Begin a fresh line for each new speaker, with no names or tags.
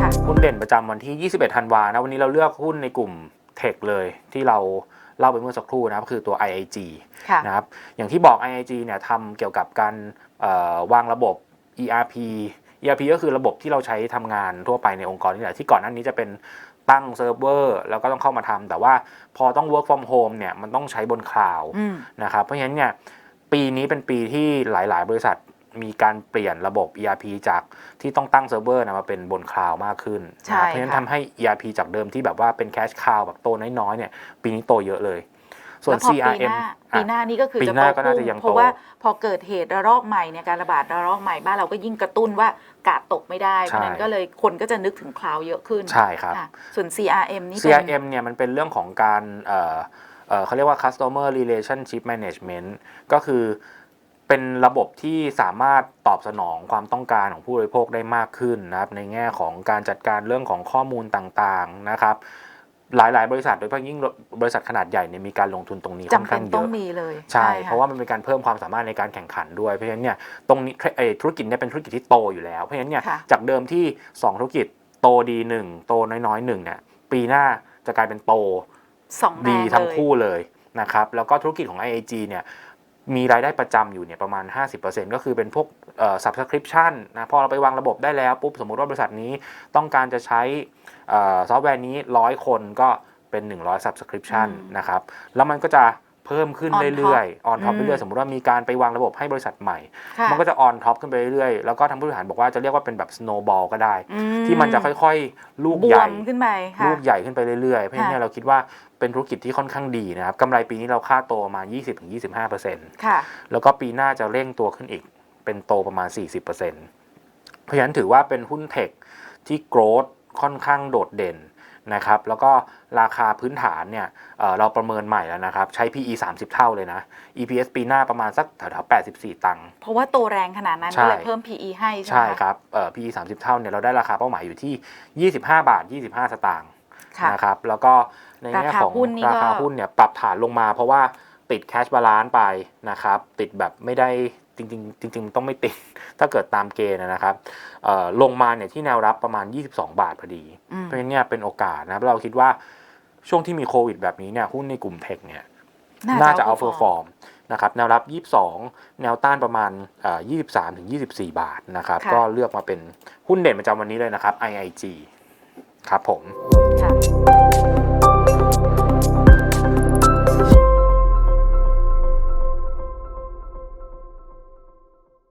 ค่ะ
หุ้นเด่นประจำวันที่ 21 ธันวานะ วันนี้เราเลือกหุ้นในกลุ่มเทคเลยที่เราเล่าไปเมื่อสักครู่นะครับคือตัว IIG
ค่ะ
นะครับอย่างที่บอก IIG เนี่ยทำเกี่ยวกับการเอ่อวางระบบ ERP ERP ก็คือระบบที่เราใช้ทำงานทั่วไปในองค์กรนี่แหละที่ก่อนหน้านี้จะเป็นตั้งเซิร์ฟเวอร์แล้วก็ต้องเข้ามาทำแต่ว่าพอต้อง work from home เนี่ยมันต้องใช้บนคลาวด์
อืม
นะครับเพราะฉะนั้นเนี่ยปีนี้เป็นปีที่หลาย ๆ บริษัท มีการเปลี่ยนระบบ ERP จากที่ต้องตั้งเซิร์ฟเวอร์นะมาเป็นบนคลาวด์มากขึ้น
ใช่
นะครับเพราะฉะนั้น
ค่ะ
ทำให้ ERP จากเดิมที่แบบว่าเป็นแคชคาวแบบโตน้อยๆเนี่ยปีนี้โตเยอะเลยส่วน
แล้วพอปีห
CRM
น้า
อะ
ปีหน้านี่ก็คือ
ปี
จะ
หน้า
โต
ก็น่า
ขึ้
จะยัง
น
โต
เพราะว่าพอเกิดเหตุระลอกใหม่เนี่ยการระบาดระลอกใหม่บ้านเราก็ยิ่งกระตุ้นว่ากาดตกไม่ได้ เพราะฉะนั้นก็เลยคนก็จะนึกถึงคลาวด์เยอะขึ้น
ใช่ครับ
ค่ะส่วน CRM นี่เป็น
CRM เนี่ยมันเป็นเรื่องของการเอ่อเอ่อเขาเรียกว่า customer relationship management ก็คือ เป็นระบบที่สามารถตอบสนองความต้องการของผู้บริโภคได้มากขึ้นนะครับในแง่ของการจัดการเรื่องของข้อมูลต่างๆนะครับ หลายๆ บริษัทโดยเฉพาะยิ่งบริษัทขนาดใหญ่เนี่ยมีการลงทุนตรงนี้ค่อน
จำเป็
ข้านงเย
ต้อง
อะ
มีเลย
ใช่
ค่
เพราะว่ามันเป็นการเพิ่มความสามารถในการแข่งขันด้วยเพราะฉะนั้นเนี่ยตรงนี้เอ่อธุรกิจเนี่ยเป็นธุรกิจที่โตอยู่แล้วเพราะฉะนั้นเนี่ย
ค่ะ
จากเดิมที่ 2 ธุรกิจโตดีหนึ่งโตน้อยๆหนึ่งเนี่ยปีหน้าจะกลายเป็นโต
สองแร
ดี
ง
ทั้ง
เลย
คู่เลยนะครับแล้วก็ธุรกิจของ IAG เนี่ย มีรายได้ประจำอยู่เนี่ยประมาณ 50%ก็คือเป็นพวกเอ่อ subscription นะพอเราไปวางระบบได้แล้วปุ๊บสมมุติว่าบริษัทนี้ต้องการจะใช้เอ่อซอฟต์แวร์นี้ร้อยคนก็เป็น 100 subscription
อืม
นะครับแล้วมันก็จะ เพิ่มขึ้น
On top
เรื่อยๆ on top
อืม
เรื่อยๆสมมุติว่ามีการไปวางระบบให้บริษัทใหม่
ค่ะ
มันก็จะ on top ขึ้นไปเรื่อยๆแล้วก็ทางผู้บริหารบอกว่าจะเรียกว่าเป็นแบบ snowball ก็ได้
อื
ที่มันจะค่อยๆ ลูก
บ
ให
ว
ญ่
มขึ้นไปค่ะ
ลูกใหญ่ขึ้นไปเรื่อยๆ เพราะฉะนั้นเนย
ค่ะ
เราคิดว่าเป็นธุรกิจที่ค่อนข้างดีนะครับกำไรปีนี้เราคาดโตประมาณ 20-25%
ค่ะ
แล้วก็ปีหน้าจะเร่งตัวขึ้นอีกเป็นโตประมาณ 40%เพราะฉะนั้นถือว่าเป็นหุ้นเทคที่โกรธค่อนข้างโดดเด่น นะครับแล้วก็ราคาพื้นฐานเนี่ยเอ่อเราประเมินใหม่แล้วนะครับ ใช้ PE 30 เท่าเลยนะ EPS ปีหน้าประมาณสักแถวๆ84 ตังค์
เพราะว่าโตแรงขนาดนั้น
ใช่
ก็เลยเพิ่ม PE ให้ใช่ไหม
ใช่
คะ
ครับเอ่อ PE 30 เท่าเนี่ยเราได้ราคาเป้าหมายอยู่ที่ 25 บาท 25 สตางค์
ค่ะ
นะครับแล้วก็ในแง่ของ
ราคาหุ้นนี่
ราคา
ก็
หุ้นเนี่ยปรับฐานลงมาเพราะว่าติดแคชบาลานซ์ไปนะครับติดแบบไม่ได้ จริงๆจริงๆต้องไม่ติด ถ้าเกิดตามเกณฑ์นะครับเอ่อลงมาเนี่ยที่แนวรับประมาณ 22 บาทพอดี
อืม
เพราะฉะนั้นเนี่ยเป็นโอกาสนะครับเราคิดว่าช่วงที่มีโควิดแบบนี้เนี่ยหุ้นในกลุ่มเทคเนี่ยน่าจะเอาเฟอร์ฟอร์มนะครับแนวรับ 22 แนวต้านประมาณเอ่อ23ถึง24 บาทนะครับ
ค่ะ
ก็เลือกมาเป็นหุ้นเด่นประจำวันนี้เลยนะครับ IIG ครับผม
ค่ะ